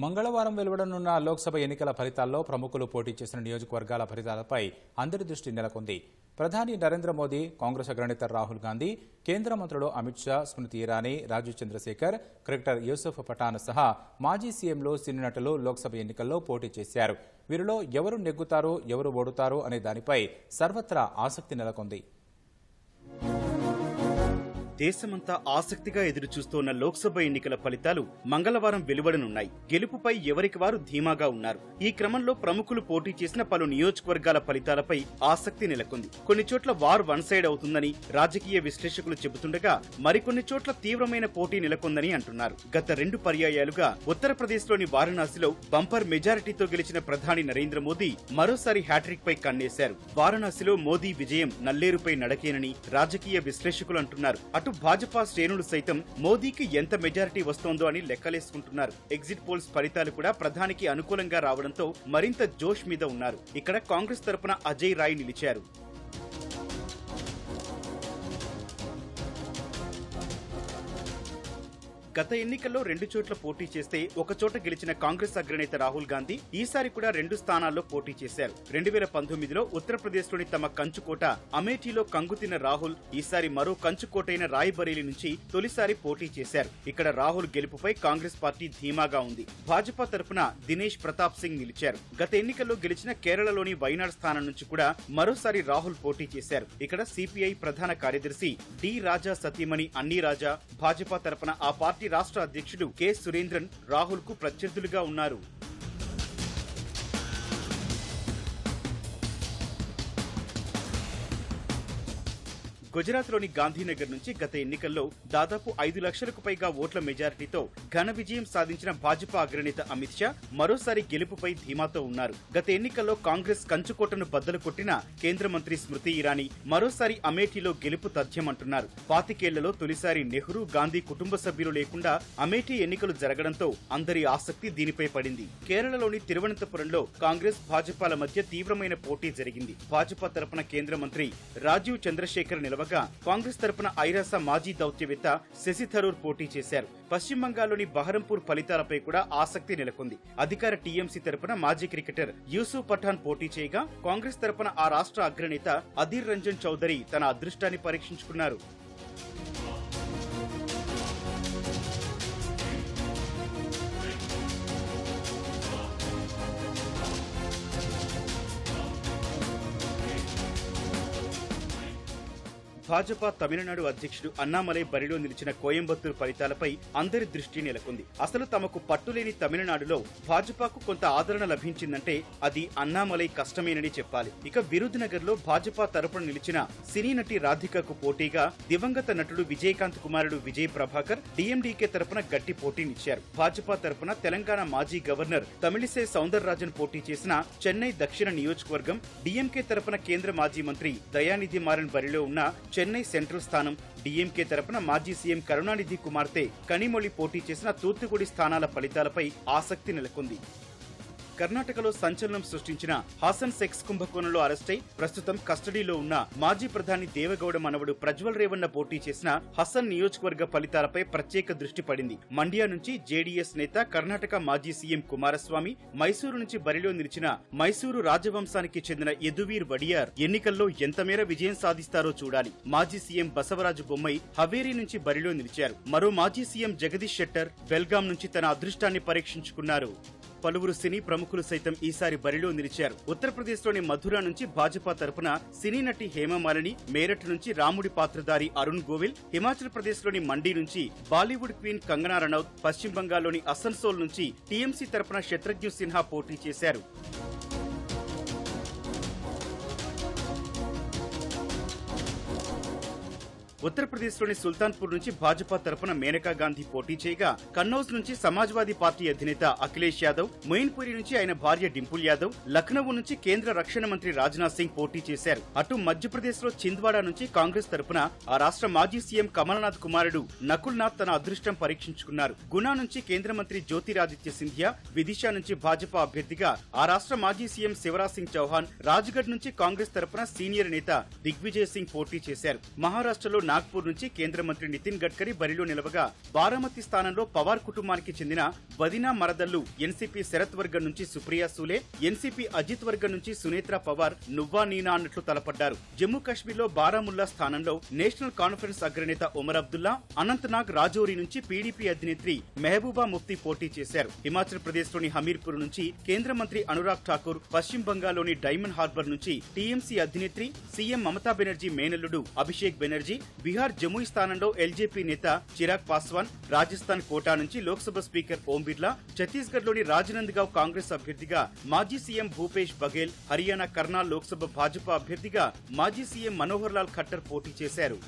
మంగళవారం వెలువడనున్న లోక్సభ ఎన్నికల ఫలితాల్లో ప్రముఖులు పోటీ చేసిన నియోజకవర్గాల ఫలితాలపై అందరి దృష్టి నెలకొంది. ప్రధాని నరేంద్ర మోదీ కాంగ్రెస్ అగ్రనేత రాహుల్ గాంధీ కేంద్ర మంత్రులు అమిత్ షా స్మృతి ఇరానీ రాజీవ్ చంద్రశేఖర్ క్రికెటర్ యూసుఫ్ పఠాన్ సహా మాజీ సీఎంలు సినీ నటులు లోక్సభ ఎన్నికల్లో పోటీ చేశారు. వీరిలో ఎవరు నెగ్గుతారు ఎవరు ఓడుతారు అనే దానిపై సర్వత్రా ఆసక్తి నెలకొంది. దేశమంతా ఆసక్తిగా ఎదురుచూస్తోన్న లోక్సభ ఎన్నికల ఫలితాలు మంగళవారం వెలువడనున్నాయి. గెలుపుపై ఎవరికి వారు ధీమాగా ఉన్నారు? ఈ క్రమంలో ప్రముఖులు పోటీ చేసిన పలు నియోజకవర్గాల ఫలితాలపై ఆసక్తి నెలకొంది. కొన్ని చోట్ల వార్ వన్ సైడ్ అవుతుందని రాజకీయ విశ్లేషకులు చెబుతుండగా మరికొన్ని చోట్ల తీవ్రమైన పోటీ నెలకొందని అంటున్నారు. గత రెండు పర్యాయాలుగా ఉత్తరప్రదేశ్లోని వారణాసిలో బంపర్ మెజారిటీతో గెలిచిన ప్రధాని నరేంద్ర మోదీ మరోసారి హ్యాట్రిక్ పై కన్నేశారు. వారణాసిలో మోదీ విజయం నల్లేరుపై నడకేనని రాజకీయ విశ్లేషకులు అంటున్నారు. అటు భాజపా శ్రేణులు సైతం మోదీకి ఎంత మెజారిటీ వస్తోందో అని లెక్కలేసుకుంటున్నారు. ఎగ్జిట్ పోల్స్ ఫలితాలు కూడా ప్రధానికి అనుకూలంగా రావడంతో మరింత జోష్ మీద ఉన్నారు. ఇక్కడ కాంగ్రెస్ తరపున అజయ్ రాయ్ నిలిచారు. గత ఎన్నికల్లో రెండు చోట్ల పోటీ చేస్తే ఒక చోట గెలిచిన కాంగ్రెస్ అగ్రనేత రాహుల్ గాంధీ ఈసారి కూడా రెండు స్థానాల్లో పోటీ చేశారు. రెండు వేల పంతొమ్మిదిలో ఉత్తరప్రదేశ్లోని తమ కంచుకోట అమేఠీలో కంగుతిన రాహుల్ ఈసారి మరో కంచుకోటైన రాయ్బరేలీ నుంచి తొలిసారి పోటీ చేశారు. ఇక్కడ రాహుల్ గెలుపుపై కాంగ్రెస్ పార్టీ ధీమాగా ఉంది. భాజపా తరపున దినేష్ ప్రతాప్ సింగ్ నిలిచారు. గత ఎన్నికల్లో గెలిచిన కేరళలోని వైనాడ్ స్థానం నుంచి కూడా మరోసారి రాహుల్ పోటీ చేశారు. ఇక్కడ సిపిఐ ప్రధాన కార్యదర్శి డి రాజా సతీమణి అన్ని రాజా భాజపా తరపున ఆ పార్టీ రాష్ట్ర అధ్యక్షుడు కె సురేంద్రన్ రాహుల్కు ప్రత్యర్థులుగా ఉన్నారు. గుజరాత్లోని గాంధీనగర్ నుంచి గత ఎన్నికల్లో దాదాపు ఐదు లక్షలకు పైగా ఓట్ల మెజారిటీతో ఘన విజయం సాధించిన భాజపా అగ్రనేత అమిత్ షా మరోసారి గెలుపుపై ధీమాతో ఉన్నారు. గత ఎన్నికల్లో కాంగ్రెస్ కంచుకోటను బద్దలు కొట్టిన కేంద్ర మంత్రి స్మృతి ఇరానీ మరోసారి అమేఠీలో గెలుపు తథ్యమంటున్నారు. పాతికేళ్ళలో తొలిసారి నెహ్రూ గాంధీ కుటుంబ సభ్యులు లేకుండా అమేఠీ ఎన్నికలు జరగడంతో అందరి ఆసక్తి దీనిపై పడింది. కేరళలోని తిరువనంతపురంలో కాంగ్రెస్ భాజపాల మధ్య తీవ్రమైన పోటీ జరిగింది. భాజపా తరపున కేంద్ర మంత్రి రాజీవ్ చంద్రశేఖర్ నిలవగా కాంగ్రెస్ తరపున ఐరాస మాజీ దౌత్యవేత్త శశి థరూర్ పోటీ చేశారు. పశ్చిమ బంగాల్లోని బహరంపూర్ ఫలితాలపై కూడా ఆసక్తి నెలకొంది. అధికార టీఎంసీ తరపున మాజీ క్రికెటర్ యూసుఫ్ పఠాన్ పోటీ చేయగా కాంగ్రెస్ తరపున ఆ రాష్ట్ర అగ్రనేత అధీర్ రంజన్ చౌదరి తన అదృష్టాన్ని పరీక్షించుకున్నారు. భాజపా తమిళనాడు అధ్యక్షుడు అన్నామలై బరిలో నిలిచిన కోయంబత్తూరు ఫలితాలపై అందరి దృష్టి నెలకొంది. అసలు తమకు పట్టులేని తమిళనాడులో భాజపాకు కొంత ఆదరణ లభించిందంటే అది అన్నామలై కష్టమేనని చెప్పాలి. ఇక విరుద్నగర్లో భాజపా తరపున నిలిచిన సినీ నటి రాధికకు పోటీగా దివంగత నటుడు విజయకాంత్ కుమారుడు విజయ్ ప్రభాకర్ డిఎండికే తరపున గట్టి పోటీనిచ్చారు. భాజపా తరపున తెలంగాణ మాజీ గవర్నర్ తమిళిసై సౌందరరాజన్ పోటీ చేసిన చెన్నై దక్షిణ నియోజకవర్గం డిఎంకే తరపున కేంద్ర మాజీ మంత్రి దయానిధి మారన్ బరిలో ఉన్న చెన్నై సెంట్రల్ స్థానం డీఎంకే తరపున మాజీ సీఎం కరుణానిధి కుమార్తె కనిమొళి పోటీ చేసిన తూత్తుకుడి స్థానాల ఫలితాలపై ఆసక్తి నెలకొంది. కర్ణాటకలో సంచలనం సృష్టించిన హాసన్ సెక్స్ కుంభకోణంలో అరెస్టై ప్రస్తుతం కస్టడీలో ఉన్న మాజీ ప్రధాని దేవగౌడ మనవడు ప్రజ్వల్ రేవన్న పోటీ చేసిన హసన్ నియోజకవర్గ ఫలితాలపై ప్రత్యేక దృష్టి పడింది. మండ్యా నుంచి జేడీఎస్ నేత కర్ణాటక మాజీ సీఎం కుమారస్వామి మైసూరు నుంచి బరిలో నిలిచిన మైసూరు రాజవంశానికి చెందిన యదువీర్ వడియార్ ఎన్నికల్లో ఎంత మేర విజయం సాధిస్తారో చూడాలి. మాజీ సీఎం బసవరాజు బొమ్మై హవేరీ నుంచి బరిలో నిలిచారు. మరో మాజీ సీఎం జగదీష్ షెట్టర్ బెల్గాం నుంచి తన అదృష్టాన్ని పరీక్షించుకున్నారు. పలువురు సినీ ప్రముఖులు సైతం ఈసారి బరిలో నిలిచారు. ఉత్తరప్రదేశ్లోని మధుర నుంచి భాజపా తరపున సినీ నటి హేమమాలిని మేరట్ నుంచి రాముడి పాత్రధారి అరుణ్ గోవిల్ హిమాచల్ ప్రదేశ్లోని మండీ నుంచి బాలీవుడ్ క్వీన్ కంగనా రనౌత్ పశ్చిమ బంగాల్లోని అసన్సోల్ నుంచి టీఎంసీ తరపున శత్రుఘ్న సిన్హా పోటీ చేశారు. ఉత్తరప్రదేశ్లోని సుల్తాన్పూర్ నుంచి భాజపా తరపున మేనకా గాంధీ పోటీ చేయగా కన్నౌజ్ నుంచి సమాజ్వాదీ పార్టీ అధినేత అఖిలేష్ యాదవ్ మొయిన్పురి నుంచి ఆయన భార్య డింపుల్ యాదవ్ లక్నో నుంచి కేంద్ర రక్షణ మంత్రి రాజ్నాథ్ సింగ్ పోటీ చేశారు. అటు మధ్యప్రదేశ్లో చింద్వాడా నుంచి కాంగ్రెస్ తరపున ఆ రాష్ట్ర మాజీ సీఎం కమల్నాథ్ కుమారుడు నకుల్ నాథ్ తన అదృష్టం పరీక్షించుకున్నారు. గునా నుంచి కేంద్ర మంత్రి జ్యోతిరాదిత్య సింధియా విదిశా నుంచి భాజపా అభ్యర్థిగా ఆ రాష్ట్ర మాజీ సీఎం శివరాజ్ సింగ్ చౌహాన్ రాజ్గఢ్ నుంచి కాంగ్రెస్ తరపున సీనియర్ నేత దిగ్విజయ్ సింగ్ పోటీ చేశారు. మహారాష్ట్రలో నాగ్పూర్ నుంచి కేంద్ర మంత్రి నితిన్ గడ్కరీ బరిలో నిలవగా బారామతి స్థానంలో పవార్ కుటుంబానికి చెందిన వదినా మరదల్లు ఎన్సీపీ శరత్ వర్గం నుంచి సుప్రియా సూలే ఎన్సీపీ అజిత్ వర్గం నుంచి సునేత్ర పవార్ నువ్వా నీనా అన్నట్లు తలపడ్డారు. జమ్మూ కాశ్మీర్లో బారాముల్లా స్థానంలో నేషనల్ కాన్ఫరెన్స్ అగ్రనేత ఒమర్ అబ్దుల్లా అనంతనాగ్ రాజౌరి నుంచి పీడీపీ అధినేత్రి మెహబూబా ముఫ్తీ పోటీ చేశారు. హిమాచల్ ప్రదేశ్లోని హమీర్పూర్ నుంచి కేంద్ర మంత్రి అనురాగ్ ఠాకూర్ పశ్చిమ బంగాల్లోని డైమండ్ హార్బర్ నుంచి టీఎంసీ అధినేత్రి సీఎం మమతా బెనర్జీ మేనల్లుడు అభిషేక్ బెనర్జీ బీహార్ జముయి స్థానంలో ఎల్జేపీ నేత చిరాగ్ పాస్వాన్ రాజస్థాన్ కోటా నుంచి లోక్సభ స్పీకర్ ఓం బిర్లా ఛత్తీస్గఢ్లోని రాజనందగావ్ కాంగ్రెస్ అభ్యర్థిగా మాజీ సీఎం భూపేష్ బఘేల్ హర్యానా కర్నాల్ లోక్సభ భాజపా అభ్యర్థిగా మాజీ సీఎం మనోహర్ లాల్ ఖట్టర్ పోటీ చేశారు.